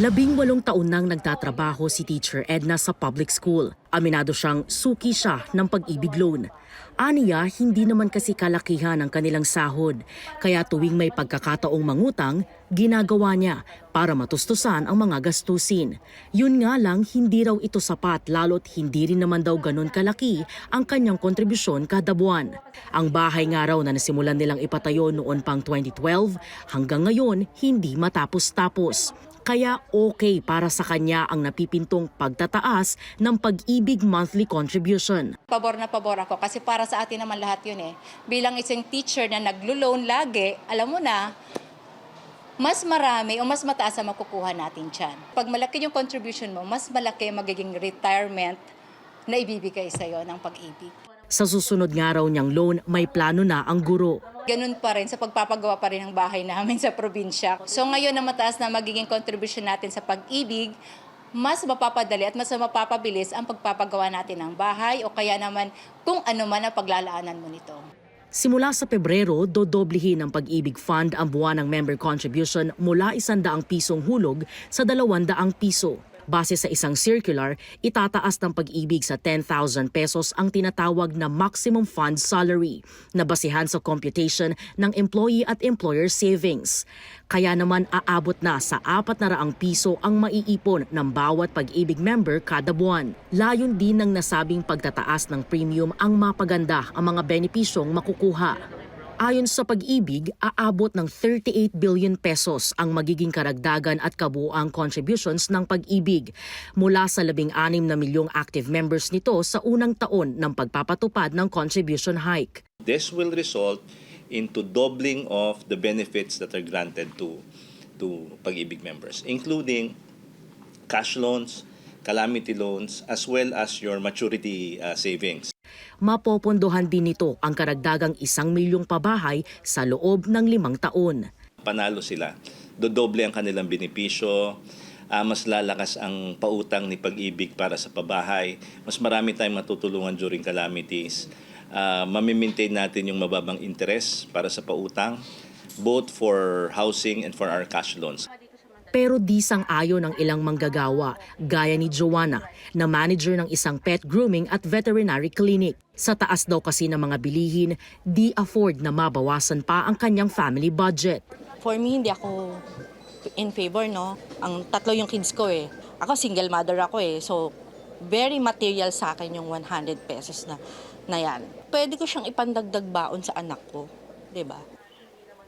Labing walong taon nang nagtatrabaho si Teacher Edna sa public school. Aminado siyang suki siya ng pag-ibig loan. Aniya, hindi naman kasi kalakihan ang kanilang sahod. Kaya tuwing may pagkakataong mangutang, ginagawa niya para matustusan ang mga gastusin. Yun nga lang, hindi raw ito sapat lalo't hindi rin naman daw ganun kalaki ang kanyang kontribusyon kada buwan. Ang bahay nga raw na nasimulan nilang ipatayo noon pang 2012, hanggang ngayon hindi matapos-tapos. Kaya okay para sa kanya ang napipintong pagtataas ng pag-ibig monthly contribution. Pabor na pabor ako kasi para sa atin naman lahat yun eh. Bilang isang teacher na naglo-loan lagi, alam mo na, mas marami o mas mataas ang makukuha natin dyan. Pag malaki yung contribution mo, mas malaki magiging retirement na ibibigay sa'yo ng pag-ibig. Sa susunod nga raw niyang loan, may plano na ang guro. Ganun pa rin sa pagpapagawa pa rin ng bahay namin sa probinsya. So ngayon na mataas na magiging contribution natin sa pag-ibig, mas mapapadali at mas mapapabilis ang pagpapagawa natin ng bahay o kaya naman kung ano man ang paglalaanan mo nito. Simula sa Pebrero, dodoblihin ng Pag-ibig Fund ang buwan ng member contribution mula 100 pisong hulog sa 200 piso. Base sa isang circular, itataas ng pag-ibig sa 10,000 pesos ang tinatawag na maximum fund salary na basihan sa computation ng employee at employer savings. Kaya naman aabot na sa 400 piso ang maiipon ng bawat pag-ibig member kada buwan. Layon din ng nasabing pagtataas ng premium ang mapaganda ang mga benepisyong makukuha. Ayon sa pag-ibig, aabot ng 38 billion pesos ang magiging karagdagan at kabuang contributions ng pag-ibig mula sa 16 na milyong active members nito sa unang taon ng pagpapatupad ng contribution hike. This will result into doubling of the benefits that are granted to to pag-ibig members, including cash loans, calamity loans, as well as your maturity uh, savings. Mapopondohan din nito ang karagdagang isang milyong pabahay sa loob ng limang taon. Panalo sila. Dodoble ang kanilang benepisyo, ah, mas lalakas ang pautang ni pag-ibig para sa pabahay, mas marami tayong matutulungan during calamities. Uh, mamimaintain natin yung mababang interest para sa pautang, both for housing and for our cash loans. Pero di sang-ayon ng ilang manggagawa, gaya ni Joanna, na manager ng isang pet grooming at veterinary clinic. Sa taas daw kasi ng mga bilihin, di afford na mabawasan pa ang kanyang family budget. For me, hindi ako in favor, no? Ang tatlo yung kids ko eh. Ako single mother ako eh. So, very material sa akin yung 100 pesos na, na yan. Pwede ko siyang ipandagdag baon sa anak ko. 'di ba?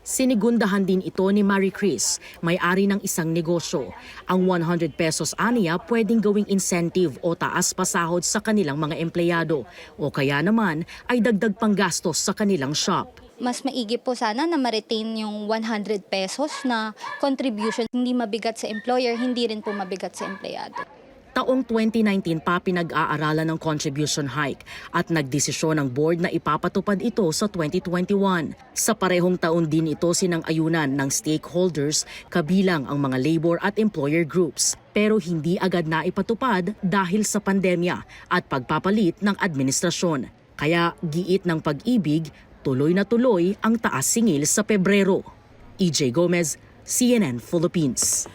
Sinigundahan din ito ni Marie Chris, may-ari ng isang negosyo. Ang 100 pesos aniya pwedeng gawing incentive o taas pasahod sa kanilang mga empleyado o kaya naman ay dagdag panggastos sa kanilang shop. mas maigi po sana na ma-retain yung 100 pesos na contribution. Hindi mabigat sa employer, hindi rin po mabigat sa empleyado. Taong 2019 pa pinag-aaralan ng contribution hike at nagdesisyon ng board na ipapatupad ito sa 2021. Sa parehong taon din ito sinang-ayunan ng stakeholders kabilang ang mga labor at employer groups. Pero hindi agad na ipatupad dahil sa pandemya at pagpapalit ng administrasyon. Kaya giit ng pag-ibig, tuloy na tuloy ang taas singil sa Pebrero. EJ Gomez, CNN Philippines.